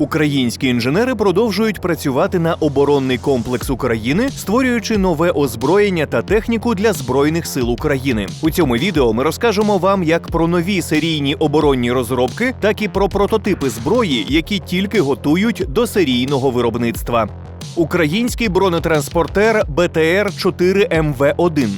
Українські інженери продовжують працювати на оборонний комплекс України, створюючи нове озброєння та техніку для збройних сил України. У цьому відео ми розкажемо вам як про нові серійні оборонні розробки, так і про прототипи зброї, які тільки готують до серійного виробництва. Український бронетранспортер БТР 4 МВ 1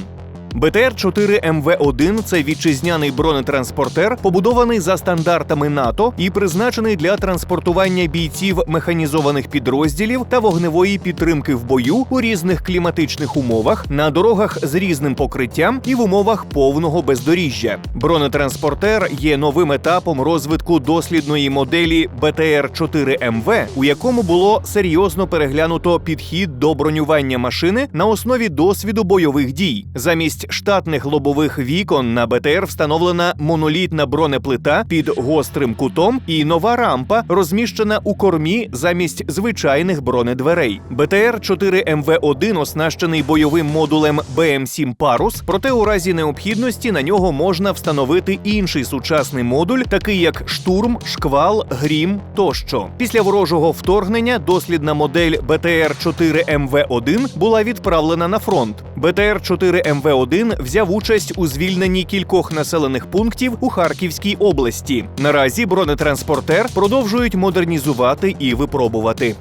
БТР-4 МВ-1 – це вітчизняний бронетранспортер, побудований за стандартами НАТО і призначений для транспортування бійців механізованих підрозділів та вогневої підтримки в бою у різних кліматичних умовах на дорогах з різним покриттям і в умовах повного бездоріжжя. Бронетранспортер є новим етапом розвитку дослідної моделі БТР-4 МВ, у якому було серйозно переглянуто підхід до бронювання машини на основі досвіду бойових дій. Замість Замість штатних лобових вікон на БТР встановлена монолітна бронеплита під гострим кутом і нова рампа розміщена у кормі замість звичайних бронедверей. БТР 4 МВ1 оснащений бойовим модулем БМ-7 Парус, проте у разі необхідності на нього можна встановити інший сучасний модуль, такий як штурм, шквал, грім тощо. Після ворожого вторгнення дослідна модель БТР 4 МВ1 була відправлена на фронт. БТР 4 МВ1 М1 взяв участь у звільненні кількох населених пунктів у Харківській області. Наразі бронетранспортер продовжують модернізувати і випробувати.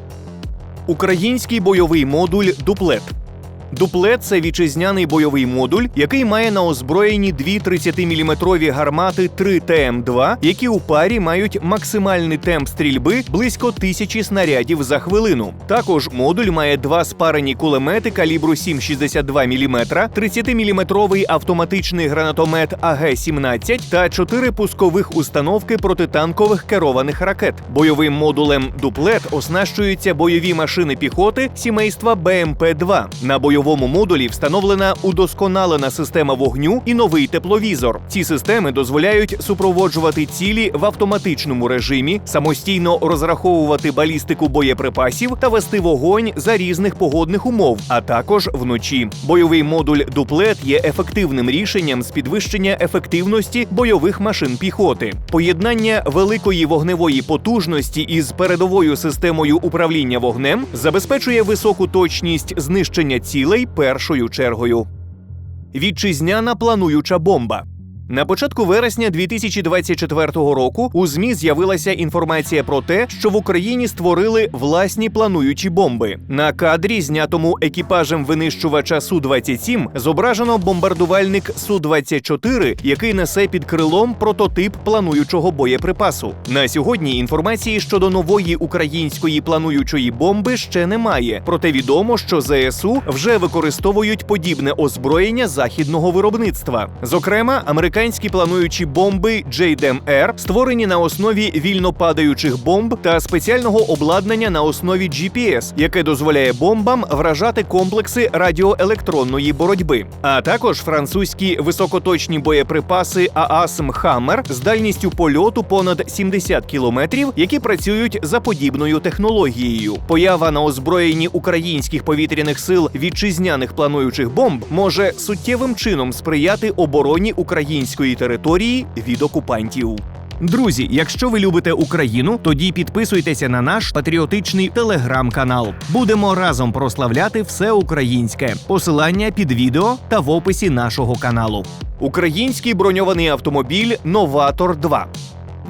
Український бойовий модуль дуплет Дуплет це вітчизняний бойовий модуль, який має на озброєнні дві 30-мм гармати 3 ТМ2, які у парі мають максимальний темп стрільби близько тисячі снарядів за хвилину. Також модуль має два спарені кулемети калібру 7,62 мм, 30-мм автоматичний гранатомет АГ-17 та чотири пускових установки протитанкових керованих ракет. Бойовим модулем Дуплет оснащуються бойові машини піхоти сімейства БМП-2. На бойовому модулі встановлена удосконалена система вогню і новий тепловізор. Ці системи дозволяють супроводжувати цілі в автоматичному режимі, самостійно розраховувати балістику боєприпасів та вести вогонь за різних погодних умов, а також вночі. Бойовий модуль дуплет є ефективним рішенням з підвищення ефективності бойових машин піхоти. Поєднання великої вогневої потужності із передовою системою управління вогнем забезпечує високу точність знищення цілей першою чергою. Вітчизняна плануюча бомба. На початку вересня 2024 року у змі з'явилася інформація про те, що в Україні створили власні плануючі бомби. На кадрі, знятому екіпажем винищувача су 27 зображено бомбардувальник су 24 який несе під крилом прототип плануючого боєприпасу. На сьогодні інформації щодо нової української плануючої бомби ще немає. Проте відомо, що ЗСУ вже використовують подібне озброєння західного виробництва. Зокрема, американські американські плануючі бомби JDM-R, створені на основі вільно падаючих бомб та спеціального обладнання на основі GPS, яке дозволяє бомбам вражати комплекси радіоелектронної боротьби, а також французькі високоточні боєприпаси ААСМ Хаммер з дальністю польоту понад 70 кілометрів, які працюють за подібною технологією. Поява на озброєнні українських повітряних сил вітчизняних плануючих бомб може суттєвим чином сприяти обороні української території від окупантів. Друзі, якщо ви любите Україну, тоді підписуйтеся на наш патріотичний телеграм-канал. Будемо разом прославляти все українське. Посилання під відео та в описі нашого каналу. Український броньований автомобіль Новатор 2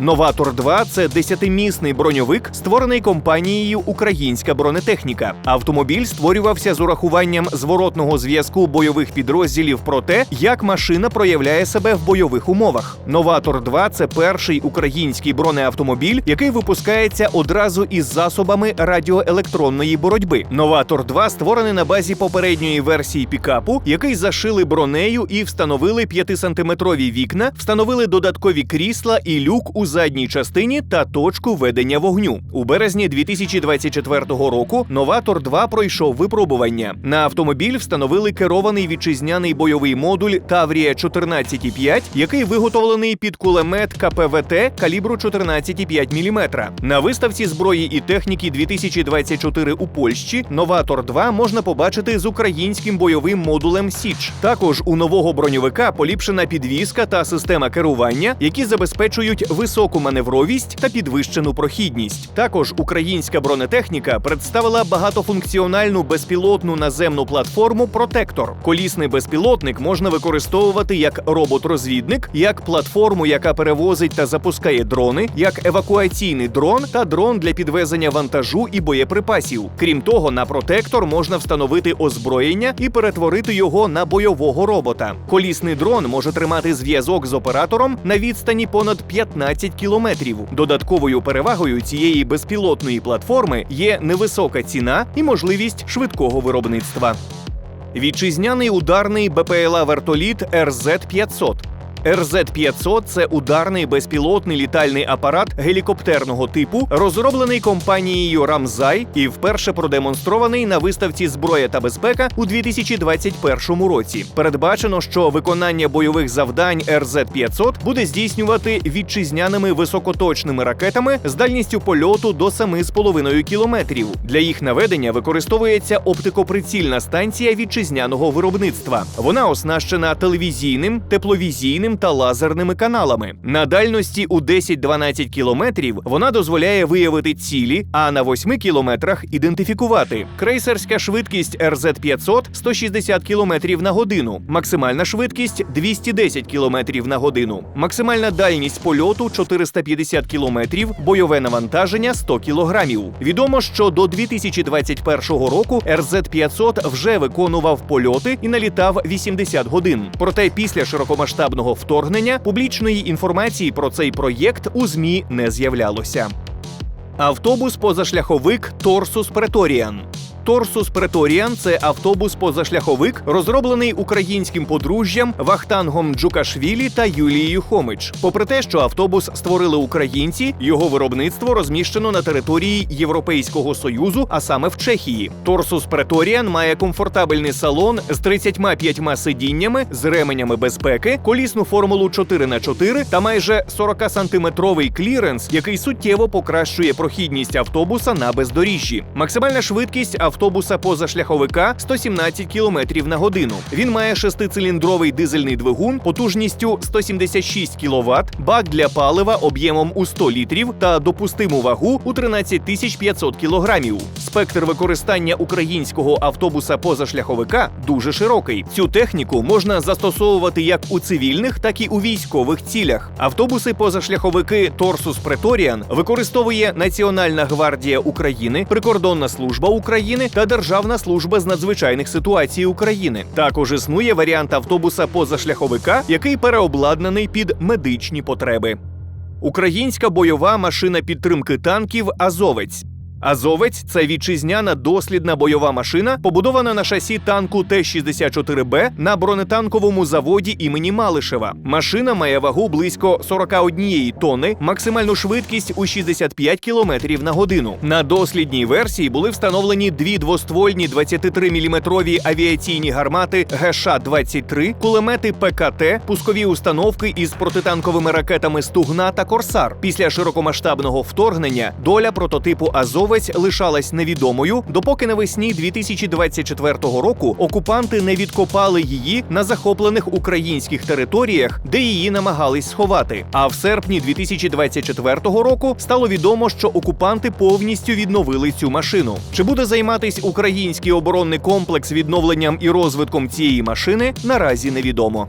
Новатор 2 це десятимісний броньовик, створений компанією Українська бронетехніка. Автомобіль створювався з урахуванням зворотного зв'язку бойових підрозділів про те, як машина проявляє себе в бойових умовах. Новатор 2 це перший український бронеавтомобіль, який випускається одразу із засобами радіоелектронної боротьби. Новатор 2 створений на базі попередньої версії пікапу, який зашили бронею і встановили 5-сантиметрові вікна, встановили додаткові крісла і люк у задній частині та точку ведення вогню. У березні 2024 року Новатор 2 пройшов випробування. На автомобіль встановили керований вітчизняний бойовий модуль Таврія 14,5, який виготовлений під кулемет КПВТ калібру 14,5 мм. На виставці зброї і техніки 2024 у Польщі Новатор 2 можна побачити з українським бойовим модулем Січ. Також у нового броньовика поліпшена підвізка та система керування, які забезпечують високу високу маневровість та підвищену прохідність. Також українська бронетехніка представила багатофункціональну безпілотну наземну платформу Протектор. Колісний безпілотник можна використовувати як робот-розвідник, як платформу, яка перевозить та запускає дрони, як евакуаційний дрон та дрон для підвезення вантажу і боєприпасів. Крім того, на протектор можна встановити озброєння і перетворити його на бойового робота. Колісний дрон може тримати зв'язок з оператором на відстані понад 15 кілометрів. Додатковою перевагою цієї безпілотної платформи є невисока ціна і можливість швидкого виробництва. Вітчизняний ударний БПЛА вертоліт РЗ-500. РЗ-500 – це ударний безпілотний літальний апарат гелікоптерного типу, розроблений компанією Рамзай і вперше продемонстрований на виставці Зброя та безпека у 2021 році. Передбачено, що виконання бойових завдань РЗ-500 буде здійснювати вітчизняними високоточними ракетами з дальністю польоту до 7,5 кілометрів. Для їх наведення використовується оптикоприцільна станція вітчизняного виробництва. Вона оснащена телевізійним, тепловізійним та лазерними каналами. На дальності у 10-12 кілометрів вона дозволяє виявити цілі, а на 8 кілометрах ідентифікувати. Крейсерська швидкість РЗ-500 – 160 кілометрів на годину, максимальна швидкість 210 кілометрів на годину, максимальна дальність польоту 450 кілометрів, бойове навантаження 100 кілограмів. Відомо, що до 2021 року РЗ-500 вже виконував польоти і налітав 80 годин. Проте після широкомасштабного вторгнення публічної інформації про цей проєкт у ЗМІ не з'являлося. Автобус позашляховик Торсус Преторіан. Торсус Преторіан це автобус-позашляховик, розроблений українським подружжям Вахтангом Джукашвілі та Юлією Хомич. Попри те, що автобус створили українці, його виробництво розміщено на території Європейського союзу, а саме в Чехії. Торсус Преторіан має комфортабельний салон з 35 сидіннями, з ременями безпеки, колісну формулу 4х4 та майже 40-сантиметровий кліренс, який суттєво покращує прохідність автобуса на бездоріжжі. Максимальна швидкість автобуса позашляховика 117 км на годину. Він має шестициліндровий дизельний двигун потужністю 176 кВт, бак для палива об'ємом у 100 літрів та допустиму вагу у 13 500 кг. Спектр використання українського автобуса позашляховика дуже широкий. Цю техніку можна застосовувати як у цивільних, так і у військових цілях. Автобуси позашляховики Торсус Преторіан використовує Національна гвардія України, прикордонна служба України та Державна служба з надзвичайних ситуацій України. Також існує варіант автобуса позашляховика, який переобладнаний під медичні потреби. Українська бойова машина підтримки танків Азовець. Азовець це вітчизняна дослідна бойова машина, побудована на шасі танку Т-64Б на бронетанковому заводі імені Малишева. Машина має вагу близько 41 тонни, максимальну швидкість у 65 км на годину. На дослідній версії були встановлені дві двоствольні 23-мм авіаційні гармати ГШ-23, кулемети ПКТ, пускові установки із протитанковими ракетами Стугна та Корсар. Після широкомасштабного вторгнення доля прототипу Азовець лишалась невідомою, допоки навесні 2024 року окупанти не відкопали її на захоплених українських територіях, де її намагались сховати. А в серпні 2024 року стало відомо, що окупанти повністю відновили цю машину. Чи буде займатись український оборонний комплекс відновленням і розвитком цієї машини, наразі невідомо.